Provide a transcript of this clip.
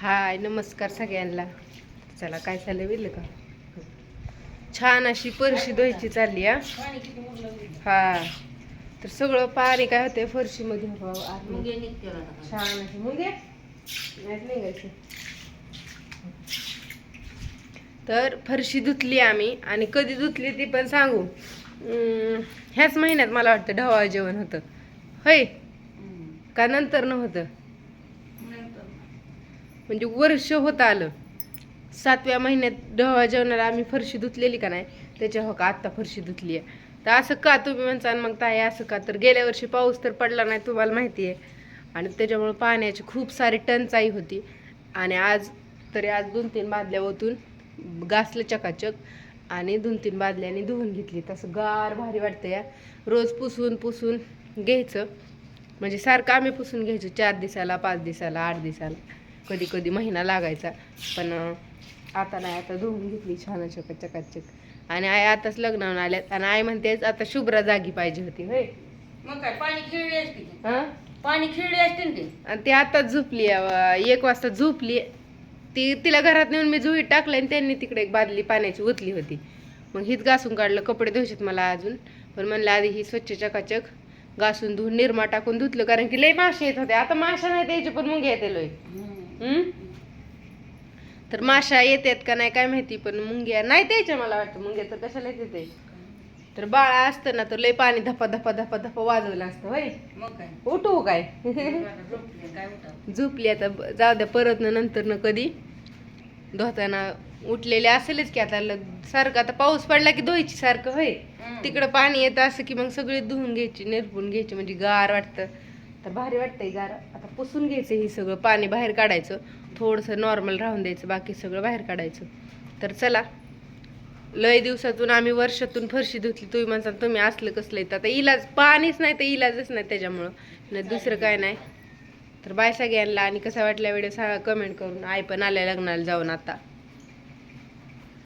हाय नमस्कार सगळ्यांना. चला काय चाललंय बिल का? छान अशी परशी धुवायची चालली हा. हा. तर सगळं पाणी काय होतंय फरशीमध्ये. छान अशी मुंगे निघायचं. तर फरशी धुतली आम्ही आणि कधी धुतली ती पण सांगू. ह्याच महिन्यात मला वाटतं ढवाळ जेवण होतं. होय? का नंतर नव्हतं? म्हणजे वर्ष होत आलं. सातव्या महिन्यात डव्हा जेवणाला आम्ही फरशी धुतलेली का नाही? त्याच्या हो का आत्ता फरशी धुतली आहे. तर असं का तुम्ही म्हणता मग ताई असं का? तर गेल्या वर्षी पाऊस तर पडला नाही तुम्हाला माहिती आहे. आणि त्याच्यामुळे पाण्याची खूप सारी टंचाई होती. आणि आज तरी आज दोन तीन बादल्या ओतून घासलं चकाचक आणि दोन तीन बादल्याने धुवून घेतली. तसं गार भारी वाटतं या रोज पुसून पुसून घ्यायचं. म्हणजे सारखं आम्ही पुसून घ्यायचो चार दिवसाला पाच दिवसाला आठ दिवसाला. कधी कधी महिना लागायचा. पण आता नाही आता धुवून घेतली छान चक चकाचक. आणि आई आताच लग्नावून आल्यात. आणि आई म्हणतेच आता शुभ्रा जागी पाहिजे होती होय. मग काय पाणी खेळली असते? हा? पाणी खेळली असते ते? आणि ती आताच झोपली एक वाजता झोपली. ती तिला घरात नेऊन मी जुईत टाकलं आणि त्यांनी तिकडे एक बादली पाण्याची ओतली होती. मग हीच घासून काढलं कपडे धुवायचेत मला अजून. पण म्हणलं आधी ही स्वच्छ चकाचक घासून धुवून निरमा टाकून धुतलं कारण की लय मासे येत होते. आता माशा नाही द्यायचे पण मुंग्या येते लय? तर माशा येतात का नाही काय माहिती पण मुंग्या नाही द्यायच्या मला वाटतं. मुंग्या तर कशाला येते ते तर बाळा असतं ना तर लय पाणी धपा धपा धपा धपा वाजवलं असतं होय. उठू काय? झोपली, आता जाऊ द्या परत नंतर न कधी. धुताना उठलेले असेलच की आता सारखं आता पाऊस पडला की धुवायची सारखं होय. तिकडं पाणी येतं असं की मग सगळी धुवून घ्यायची निरपून घ्यायची म्हणजे गार वाटतं. तर भारी वाटतंय गार. आता पुसून घ्यायचं हे सगळं पाणी बाहेर काढायचं. थोडंसं नॉर्मल राहून द्यायचं बाकी सगळं बाहेर काढायचं. तर चला. लय दिवसातून आम्ही वर्षातून फरशी धुतली तुम्ही म्हणता तुम्ही असलं कसलं येतं. आता इलाज पाणीच नाही तर इलाजच नाही त्याच्यामुळं. नाही दुसरं काय नाही. तर बाय सगळ्यांना आणि कसा वाटला वेळेस सांगा कमेंट करून. आई पण आल्या लग्नाला जाऊन आता.